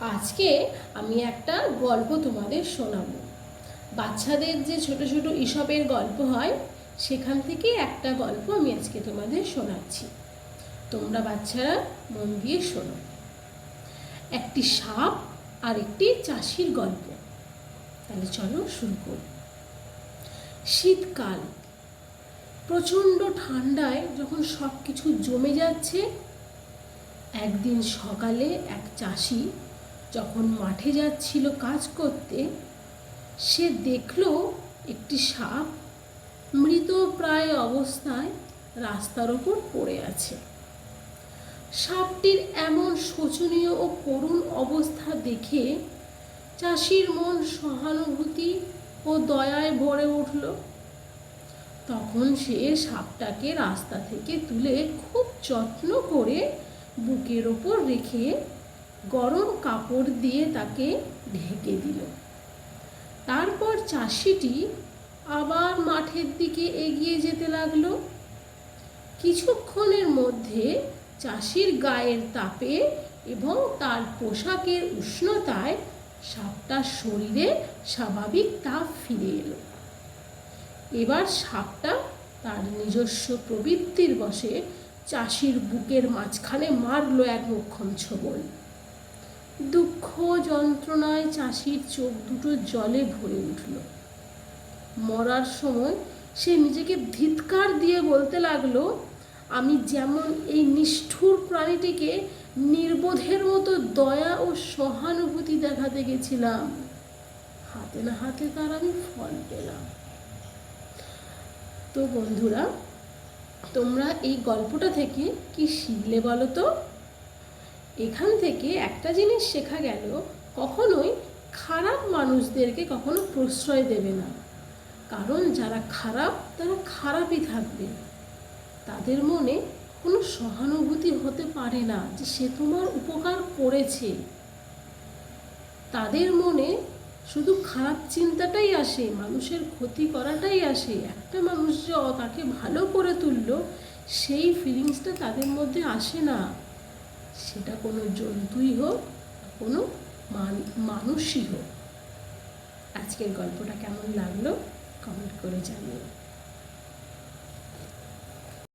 আজকে আমি একটা গল্প তোমাদের শোনাবো। বাচ্চাদের যে ছোট ছোট ইসবের গল্প হয়, সেখান থেকে একটা গল্প আমি আজকে তোমাদের শোনাচ্ছি। তোমরা বাচ্চারা মন দিয়ে শোনো। একটি সাপ আর একটি চাষির গল্প। তাহলে চলো শুরু করি। শীতকাল। প্রচণ্ড ঠান্ডায় যখন সব কিছু জমে যাচ্ছে, একদিন সকালে এক চাষি যখন মাঠে যাচ্ছিল কাজ করতে, সে দেখল একটি সাপ মৃত প্রায় অবস্থায় রাস্তার ওপর পড়ে আছে। সাপটির এমন শোচনীয় ও করুণ অবস্থা দেখে চাষির মন সহানুভূতি ও দয়ায় ভরে উঠল। তখন সে সাপটাকে রাস্তা থেকে তুলে খুব যত্ন করে বুকের ওপর রেখে গরম কাপড় দিয়ে তাকে ঢেকে দিল। তারপর চাষিটি আবার মাঠের দিকে এগিয়ে যেতে লাগল। কিছুক্ষণের মধ্যে চাষির গায়ের তাপে এবং তার পোশাকের উষ্ণতায় সাপটার শরীরে স্বাভাবিক তাপ ফিরে এলো। এবার সাপটা তার নিজস্ব প্রবৃত্তির বসে চাষির বুকের মাঝখানে মারলো এক মোক্ষম ছোবল। দুঃখ যন্ত্রণায় চাষির চোখ দুটো জলে ভরে উঠল। মরার সময় সে নিজেকে ধিৎকার দিয়ে বলতে লাগল, আমি যেমন এই নিষ্ঠুর প্রাণীটিকে নির্বোধের মতো দয়া ও সহানুভূতি দেখাতে গেছিলাম, হাতে না হাতে তার আমি ফল পেলাম। তো বন্ধুরা, তোমরা এই গল্পটা থেকে কি শিখলে বলো তো? এখান থেকে একটা জিনিস শেখা গেল, কখনোই খারাপ মানুষদেরকে কখনো প্রশ্রয় দেবে না। কারণ যারা খারাপ, তারা খারাপই থাকবে। তাদের মনে কোনো সহানুভূতি হতে পারে না যে সে তোমার উপকার করেছে। তাদের মনে শুধু খারাপ চিন্তাটাই আসে, মানুষের ক্ষতি করাটাই আসে। একটা মানুষ যে তাকে ভালো করে তুললো, সেই ফিলিংসটা তাদের মধ্যে আসে না। সেটা কোনো জন্তুই হোক কোনো মানুষই হোক। আজকের গল্পটা কেমন লাগল? কমেন্ট করে জানিও।